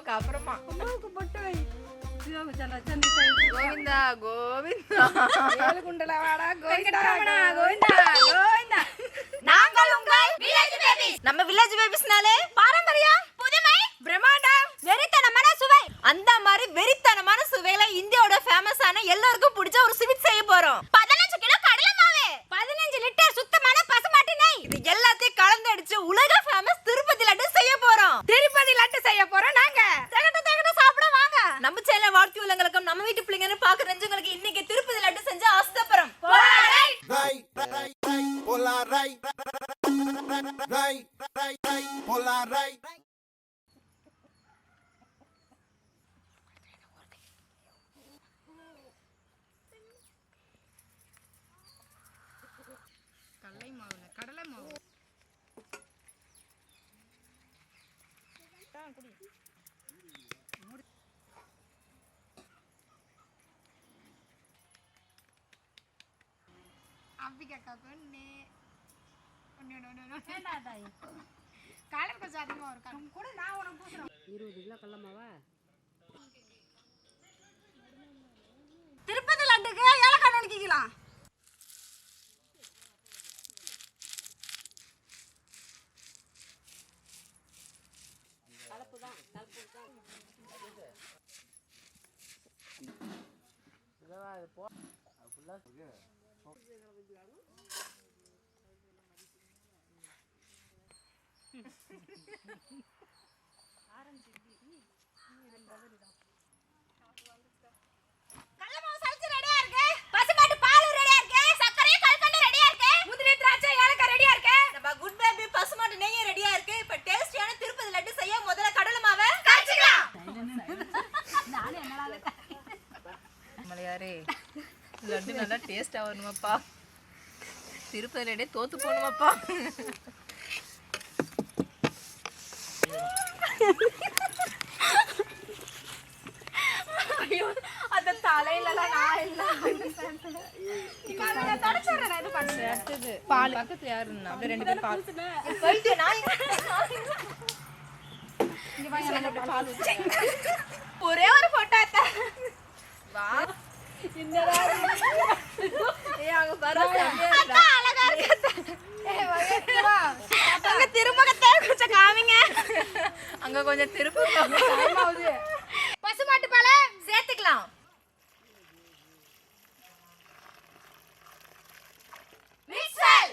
அம்மாவுக்கு அப்புறமா. அம்மாவுக்கு பொட்டு வை. கோவிந்தா கோவிந்தா. ஏழுகுண்டல வாடா கோவிந்தா கோவிந்தா. கோவிந்தா நாங்கள் உங்கள் வில்லேஜ் பேபிஸ் நம்ம வில்லேஜ் பேபிஸ்னாலே பாரம்பரியம் புதுமை பிரம்மாண்டம் வெறித்தனமான சுவை. அந்த மாதிரி வெறித்தனமான சுவையில இந்தியாவோட ஃபேமஸான எல்லாருக்கும் பிடிச்ச ஒரு ஸ்வீட் செய்ய போறோம். அம்பிகாக்கா கொண்டு ஒன்று கலர் கொஞ்சம் அதிகமாக இருக்கும் கூட நான் உனக்கு பூசுறேன் திருப்பதி லட்டுக்கு ஏலக்காய் நடிக்கலாம் கடலை மாவு சலிச்சு ரெடியா இருக்கு பசுமாட்டு பால் ரெடியா இருக்கு சர்க்கரையும் கல்கண்டு ரெடியா இருக்கு முந்திரி திராட்சை ஏலக்காய் ரெடியா இருக்கு நம்ம குட் பேபி பசுமாட்டு நெய்யும் ரெடியா இருக்கு இப்ப டேஸ்டியான திருப்பதி லட்டு செய்ய முதல்ல கடலை மாவை காய்ச்சிக்கலாம் மலையாரே லட்டு நல்லா டேஸ்டா வரணுமாப்பா திருப்பதி லட்டே தோத்து போகணுமாப்பா ஐயோ அந்த தலையிலலாம் நான் இல்ல. அடுத்தது பால். பக்கத்துல யாரு இருந்தா? அப்படியே ரெண்டு பேரும் பால். போயிட்டு நான் ஒரே ஒரு போட்டோ வா. ஏய் அங்க பாரு செம்மையா இருக்குடா. அக்கா, அழகா இருக்கு அங்க திருமுகத்தை கொஞ்சம் காமிங்க. அங்க கொஞ்சம் திருப்பி பசுமாட்டு பாலை சேர்த்துக்கலாம் மிக்சல்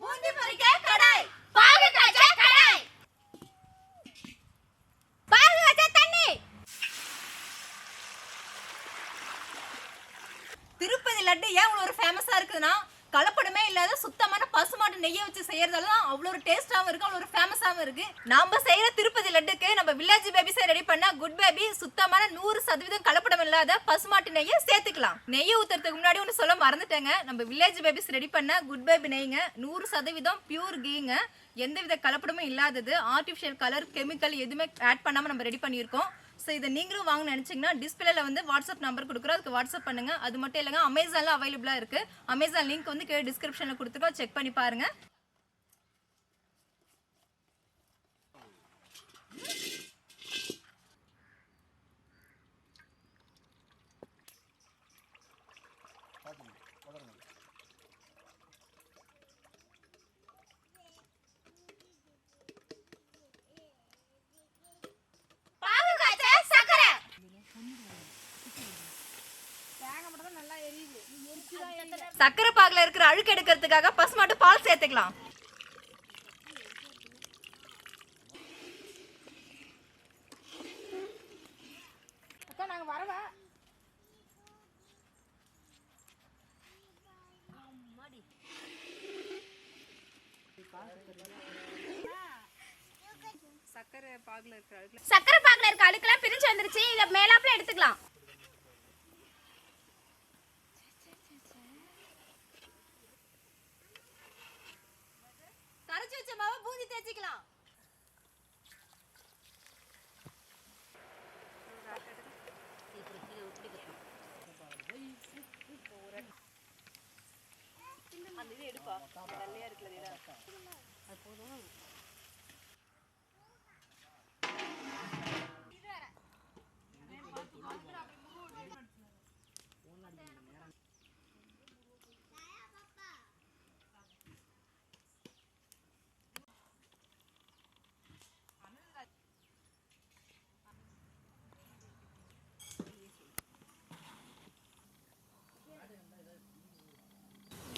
பூந்தி பொரிக்க கடாய் பாகு காய்ச்ச கடாய் பாகு வச்ச தண்ணி திருப்பதி லட்டு ஏன் இவ்வளோ ஒரு ஃபேமஸாக இருக்குதுன்னா கலப்படமே இல்லாத சுத்தமான பசுமாட்டு நெய்யை வச்சு செய்யறதால தான் அவ்வளோ ஒரு டேஸ்ட்டாகவும் இருக்குது அவ்வளோ ஒரு ஃபேமஸாகவும் இருக்குது நாம் செய்கிற திருப்பதி லட்டுக்கு நம்ம வில்லேஜ் பேபிஸை ரெடி பண்ணால் குட் பேபி சுத்தமான நூறு சதவீதம் கலப்படம் இல்லாத பசுமாட்டு நெய்யை சேர்த்துக்கலாம். நெய்யை ஊத்துறதுக்கு முன்னாடி ஒன்று சொல்ல மறந்துட்டேங்க. நம்ம வில்லேஜ் பேபிஸ் ரெடி பண்ண குட் பேபி நெய்ங்க நூறு சதவீதம் பியூர் கீங்க எந்தவித கலப்படமும் இல்லாதது ஆர்டிஃபிஷியல் கலர் கெமிக்கல் எதுவுமே ஆட் பண்ணாமல் நம்ம ரெடி பண்ணியிருக்கோம். ஸோ இதை நீங்களும் வாங்க நினச்சிங்கன்னா டிஸ்பிளேல வந்து வாட்ஸ்அப் நம்பர் கொடுக்குறோம். அதுக்கு வாட்ஸ்அப் பண்ணுங்கள் அது மட்டும் இல்லைங்க அமேசானில் அவைலபிளாக இருக்குது அமேசான் லிங்க் வந்து கீழே டிஸ்கிரிப்ஷனில் கொடுத்துருக்கோம். செக் பண்ணி பாருங்கள் சக்கரை பாகுல இருக்கிற அழுக்கு எடுக்கிறதுக்காக பசுமாட்டு பால் சேர்த்துக்கலாம். அக்கா நாங்க வரவா? சக்கரை பாகுல இருக்கிற அழுக்கு சக்கரை பாக்குல இருக்க அழுக்கெல்லாம் பிரிஞ்சு வந்துருச்சு. இத மேலாப்ல எடுத்துக்கலாம் கரைச்சி வச்ச மாவை பூந்தி தேய்ச்சிக்கலாம் இருக்குப்பா இது எடுப்பா வெள்ளையா இருக்குல்ல போதும்.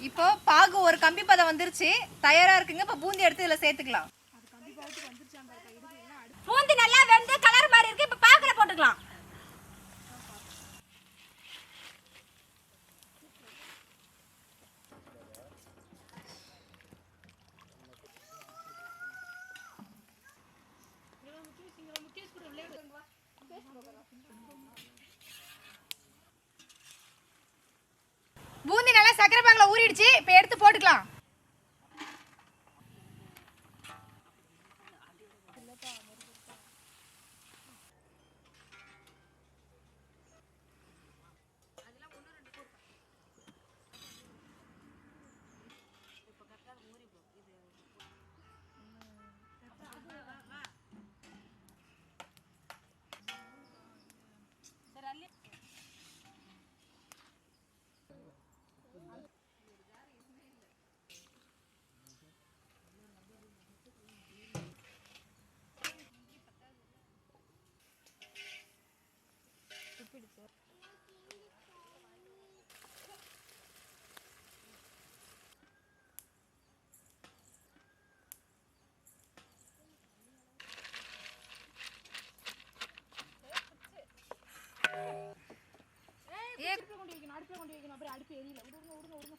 இப்போ பாகு ஒரு கம்பி பதம் வந்துருச்சு. தயாரா இருக்குங்க. இப்போ பூந்தி எடுத்து இதுல சேர்த்துக்கலாம். பூந்தி நல்லா வெந்து கலர் மாதிரி இருக்கு. இப்ப பாகுல போட்டுக்கலாம். பூந்தி சக்கரை பாகுல ஊறிடுச்சு. இப்போ எடுத்து போட்டுக்கலாம். അടുപ്പിലാണ് കൊണ്ടുപോയിരിക്കുന്നത് അടുത്ത് അടുപ്പ് ഇവിടെ ഓടുന്നു ഓടുന്നു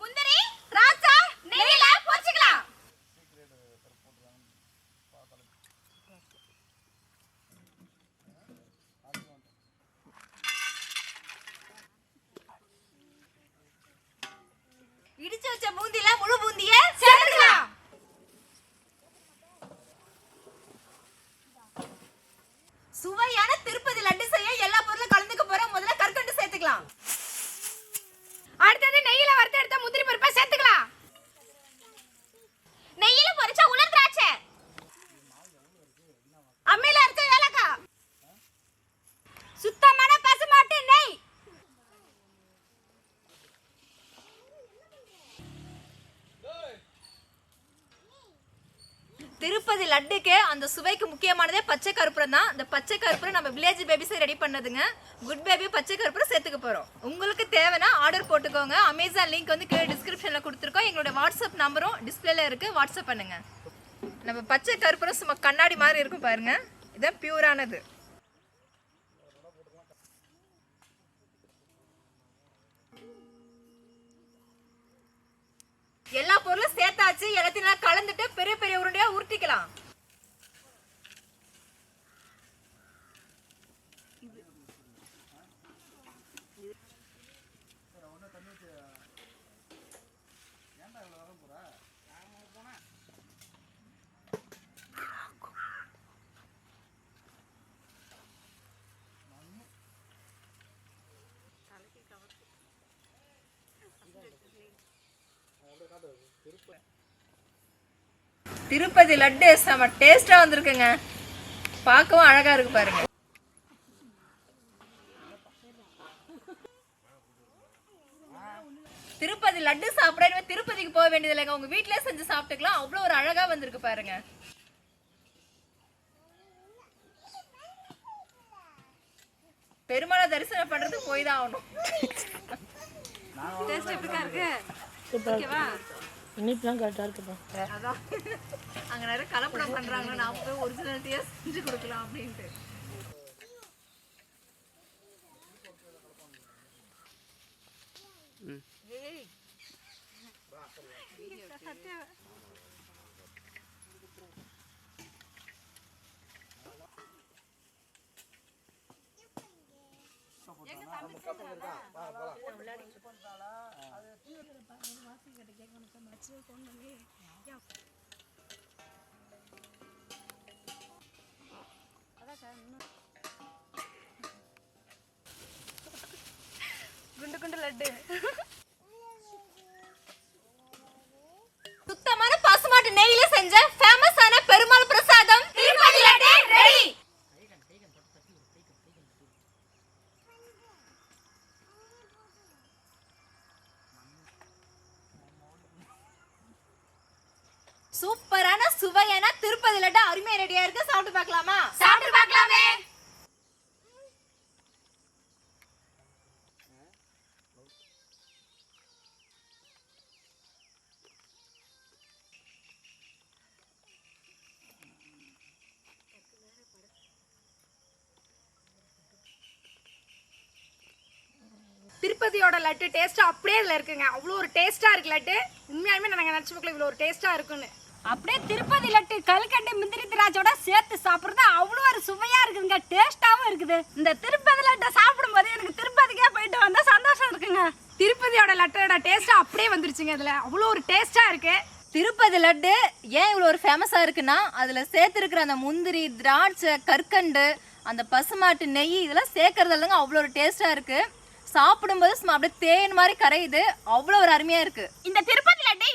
முந்திரி திராட்சை நெய்யில பொரிச்சுக்கலாம் இடிச்சு வச்ச பூந்தில முழு பூந்திய சேர்த்துக்கலாம் சுவையான திருப்பதி லட்டு செய்ய எல்லா பொருளும் கலந்துக்க போறோம் முதல்ல கற்கண்டு சேர்த்துக்கலாம் அடுத்தது நெய்யில வறுத்து எடுத்த முந்திரி பருப்பை சேர்த்துக்கலாம் நெய்யில பொரிச்ச உலர் திராட்சை அம்மியில அரைச்ச ஏலக்காய் சுத்தமான பசுமாட்டு நெய் திருப்பதி லட்டுக்கே அந்த சுவைக்கு முக்கியமானதே பச்சை கருப்பூரம் தான். இந்த பச்சை கருப்பூரம் நம்ம வில்லேஜ் பேபிஸே ரெடி பண்ணதுங்க. குட் பேபி பச்சை கருப்பூரம் சேர்த்துக்க போகிறோம் உங்களுக்கு தேவைன்னா ஆர்டர் போட்டுக்கோங்க. அமேசான் லிங்க் வந்து கீழே டிஸ்கிரிப்ஷனில் கொடுத்துருக்கோம். எங்களோட வாட்ஸ்அப் நம்பரும் டிஸ்பிளேல இருக்கு. வாட்ஸ்அப் பண்ணுங்க. நம்ம பச்சை கருப்பூரம் சும்மா கண்ணாடி மாதிரி இருக்கும் பாருங்க. இதான் பியூரானது எல்லா பொருளும் சேர்த்தாச்சு. எல்லாத்தையும் கலந்துட்டு பெரிய பெரிய உருண்டையா உருட்டிக்கலாம். திருப்பதி லட்டு செம டேஸ்டா வந்திருக்குங்க. பார்க்கவும் அழகா இருக்கு பாருங்க. திருப்பதி லட்டு சாப்பிட திருப்பதிக்கு போக வேண்டியது இல்லைங்க உங்கள் வீட்டிலே செஞ்சு சாப்பிட்டுக்கலாம். அவ்வளோ ஒரு அழகாக வந்திருக்கு பாருங்க. பெருமாளை தரிசனம் பண்றதுக்கு போய் தான் ஆகணும். டேஸ்ட் எப்படிக்கா இருக்கு? ஓகேவா? இனிப்புலாம் கரெக்டாக இருக்குப்பா அதான். அங்க நிறைய கலப்படம் பண்றாங்க. நாம போய் ஒரிஜினாலிட்டியா செஞ்சு கொடுக்கலாம் அப்படின்ட்டு. ಸರಿಗೆ ಒಂದು ಮಚ್ಚಿ ಕೊಂಡಲ್ಲಿ ಯಾವ ரெடியா இருக்கு? சாப்பிட்டு பார்க்கலாமா? சாப்பிட்டு பார்க்கலாமே. திருப்பதியோட லட்டு டேஸ்ட் அப்படியே இதில் இருக்குங்க. அவ்வளோ ஒரு டேஸ்ட்டாக இருக்கு லட்டு. உண்மையாலுமே நாங்கள் நினச்சி பார்க்கல இவ்வளோ ஒரு டேஸ்ட்டாக இருக்குன்னு அப்படியே திருப்பதி லட்டு கல்கண்டு முந்திரி திராட்சோட சேர்த்து சாப்பிட்றது அவ்வளோ ஒரு சுவையாக இருக்குதுங்க டேஸ்ட்டாகவும் இருக்குது. இந்த திருப்பதி லட்டை சாப்பிடும்போது எனக்கு திருப்பதிக்கே போயிட்டு வந்தால் சந்தோஷம் இருக்குங்க. திருப்பதியோட லட்டோட டேஸ்ட் அப்படியே வந்துருச்சுங்க இதில். அவ்வளோ ஒரு டேஸ்ட்டாக இருக்கு. திருப்பதி லட்டு ஏன் இவ்வளோ ஒரு ஃபேமஸாக இருக்குன்னா அதில் சேர்த்துருக்கிற அந்த முந்திரி திராட்சை கற்கண்டு அந்த பசுமாட்டு நெய் இதெல்லாம் சேர்க்கறதுலங்க அவ்வளோ ஒரு டேஸ்ட்டாக இருக்குது சாப்பிடும்போது சும்மா அப்படியே தேன் மாதிரி கரையுது. அவ்வளோ ஒரு அருமையாக இருக்குது இந்த திருப்பதி லட்டு